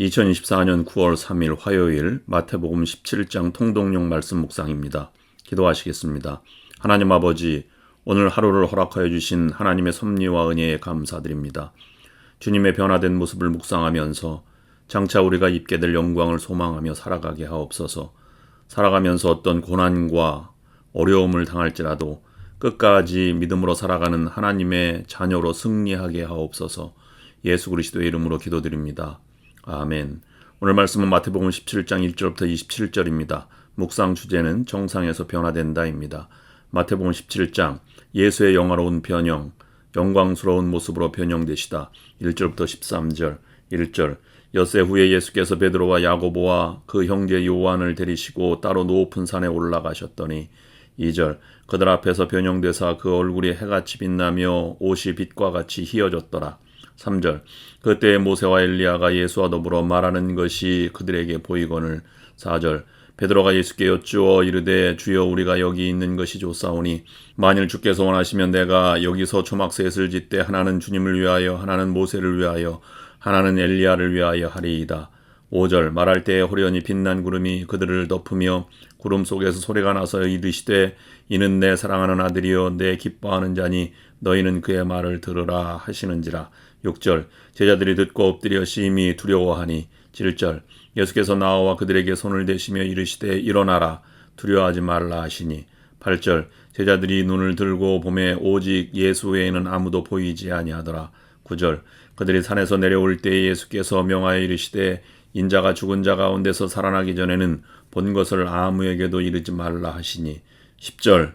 2024년 9월 3일 화요일 마태복음 17장 통독용 말씀 묵상입니다. 기도하시겠습니다. 하나님 아버지, 오늘 하루를 허락하여 주신 하나님의 섭리와 은혜에 감사드립니다. 주님의 변화된 모습을 묵상하면서 장차 우리가 입게 될 영광을 소망하며 살아가게 하옵소서. 살아가면서 어떤 고난과 어려움을 당할지라도 끝까지 믿음으로 살아가는 하나님의 자녀로 승리하게 하옵소서. 예수 그리스도의 이름으로 기도드립니다. 아멘. 오늘 말씀은 마태복음 17장 1절부터 27절입니다. 묵상 주제는 정상에서 변화된다입니다. 마태복음 17장 예수의 영화로운 변형, 영광스러운 모습으로 변형되시다. 1절부터 13절, 1절 엿새 후에 예수께서 베드로와 야고보와 그 형제 요한을 데리시고 따로 높은 산에 올라가셨더니 2절 그들 앞에서 변형되사 그 얼굴이 해같이 빛나며 옷이 빛과 같이 희어졌더라. 3절. 그때 모세와 엘리야가 예수와 더불어 말하는 것이 그들에게 보이거늘 4절. 베드로가 예수께 여쭈어 이르되 주여 우리가 여기 있는 것이 좋사오니 만일 주께서 원하시면 내가 여기서 초막셋을 짓되 하나는 주님을 위하여 하나는 모세를 위하여 하나는 엘리야를 위하여 하리이다. 5절. 말할 때에 호련히 빛난 구름이 그들을 덮으며 구름 속에서 소리가 나서 이르시되 이는 내 사랑하는 아들이요 내 기뻐하는 자니 너희는 그의 말을 들으라 하시는지라 6절 제자들이 듣고 엎드려 심히 두려워하니 7절 예수께서 나와 그들에게 손을 대시며 이르시되 일어나라 두려워하지 말라 하시니 8절 제자들이 눈을 들고 봄에 오직 예수 외에는 아무도 보이지 아니하더라. 9절 그들이 산에서 내려올 때 예수께서 명하여 이르시되 인자가 죽은 자 가운데서 살아나기 전에는 본 것을 아무에게도 이르지 말라 하시니 10절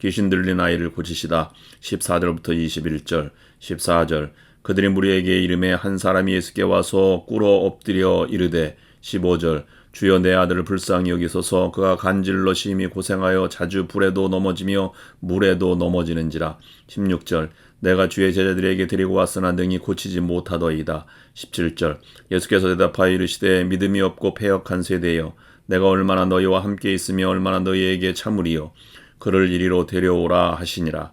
귀신 들린 아이를 고치시다. 14절부터 21절 14절. 그들이 무리에게 이름에 한 사람이 예수께 와서 꿇어 엎드려 이르되 15절. 주여 내 아들을 불쌍히 여기소서. 그가 간질러 심히 고생하여 자주 불에도 넘어지며 물에도 넘어지는지라. 16절. 내가 주의 제자들에게 데리고 왔으나 능히 고치지 못하더이다. 17절. 예수께서 대답하여 이르시되 믿음이 없고 패역한 세대여 내가 얼마나 너희와 함께 있으며 얼마나 너희에게 참으리요 그를 이리로 데려오라 하시니라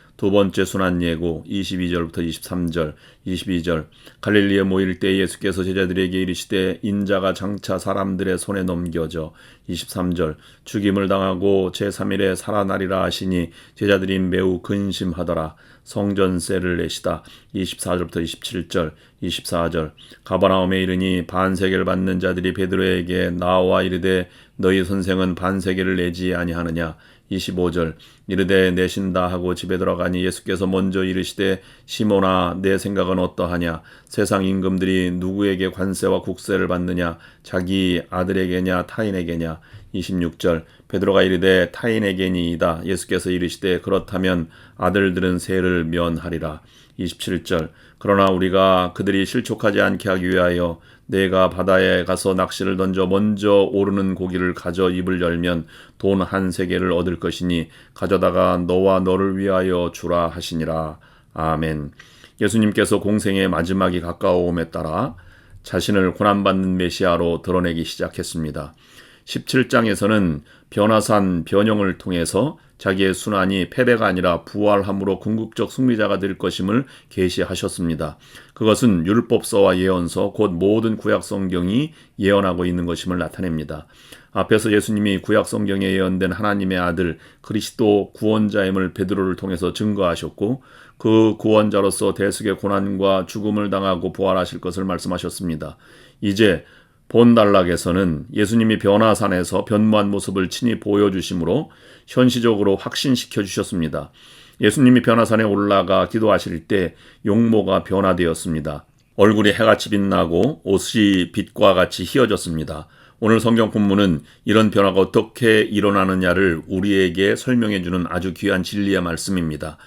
두 번째 순환 예고 22절부터 23절 22절. 갈릴리에 모일 때 예수께서 제자들에게 이르시되 인자가 장차 사람들의 손에 넘겨져. 23절. 죽임을 당하고 제3일에 살아나리라 하시니 제자들이 매우 근심하더라. 성전세를 내시다. 24절부터 27절 24절. 가바나움에 이르니 반세계를 받는 자들이 베드로에게 나와 이르되 너희 선생은 반세계를 내지 아니하느냐 25절 이르되 내신다 하고 집에 들어가니 예수께서 먼저 이르시되 시몬아 내 생각은 어떠하냐? 세상 임금들이 누구에게 관세와 국세를 받느냐? 자기 아들에게냐? 타인에게냐? 26절 베드로가 이르되 타인에게니이다. 예수께서 이르시되 그렇다면 아들들은 세를 면하리라. 27절 그러나 우리가 그들이 실족하지 않게 하기 위하여 내가 바다에 가서 낚시를 던져 먼저 오르는 고기를 가져 입을 열면 돈 한 세계를 얻을 것이니 가져다가 너와 너를 위하여 주라 하시니라. 아멘. 예수님께서 공생의 마지막이 가까워옴에 따라 자신을 고난받는 메시아로 드러내기 시작했습니다. 17장에서는 변화산 변형을 통해서 자기의 순환이 패배가 아니라 부활함으로 궁극적 승리자가 될 것임을 계시하셨습니다. 그것은 율법서와 예언서 곧 모든 구약 성경이 예언하고 있는 것임을 나타냅니다. 앞에서 예수님이 구약 성경에 예언된 하나님의 아들 그리스도 구원자임을 베드로를 통해서 증거하셨고 그 구원자로서 대속의 고난과 죽음을 당하고 부활하실 것을 말씀하셨습니다. 이제 본단락에서는 예수님이 변화산에서 변모한 모습을 친히 보여주심으로 현시적으로 확신시켜 주셨습니다. 예수님이 변화산에 올라가 기도하실 때 용모가 변화되었습니다. 얼굴이 해같이 빛나고 옷이 빛과 같이 희어졌습니다. 오늘 성경 본문은 이런 변화가 어떻게 일어나느냐를 우리에게 설명해 주는 아주 귀한 진리의 말씀입니다.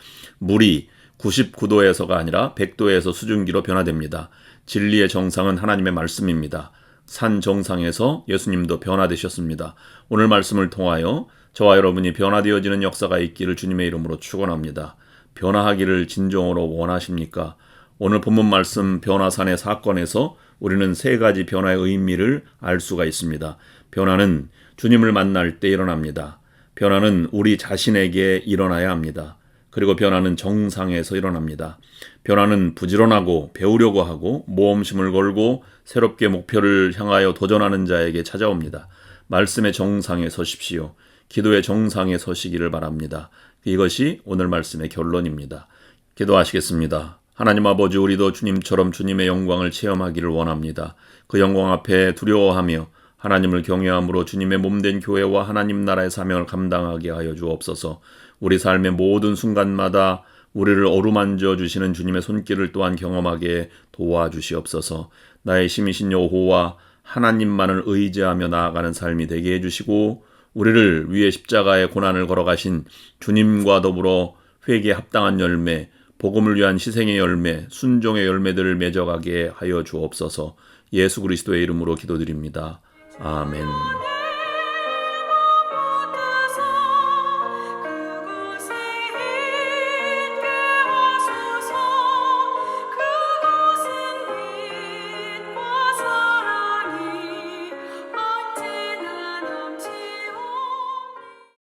물이 99도에서가 아니라 100도에서 수증기로 변화됩니다. 진리의 정상은 하나님의 말씀입니다. 산 정상에서 예수님도 변화되셨습니다. 오늘 말씀을 통하여 저와 여러분이 변화되어지는 역사가 있기를 주님의 이름으로 축원합니다. 변화하기를 진정으로 원하십니까? 오늘 본문 말씀 변화산의 사건에서 우리는 세 가지 변화의 의미를 알 수가 있습니다. 변화는 주님을 만날 때 일어납니다. 변화는 우리 자신에게 일어나야 합니다. 그리고 변화는 정상에서 일어납니다. 변화는 부지런하고 배우려고 하고 모험심을 걸고 새롭게 목표를 향하여 도전하는 자에게 찾아옵니다. 말씀의 정상에 서십시오. 기도의 정상에 서시기를 바랍니다. 이것이 오늘 말씀의 결론입니다. 기도하시겠습니다. 하나님 아버지 우리도 주님처럼 주님의 영광을 체험하기를 원합니다. 그 영광 앞에 두려워하며 하나님을 경외함으로 주님의 몸된 교회와 하나님 나라의 사명을 감당하게 하여 주옵소서. 우리 삶의 모든 순간마다 우리를 어루만져 주시는 주님의 손길을 또한 경험하게 도와주시옵소서. 나의 심이신 여호와 하나님만을 의지하며 나아가는 삶이 되게 해주시고 우리를 위해 십자가의 고난을 걸어가신 주님과 더불어 회개에 합당한 열매, 복음을 위한 희생의 열매, 순종의 열매들을 맺어가게 하여 주옵소서. 예수 그리스도의 이름으로 기도드립니다. 아멘.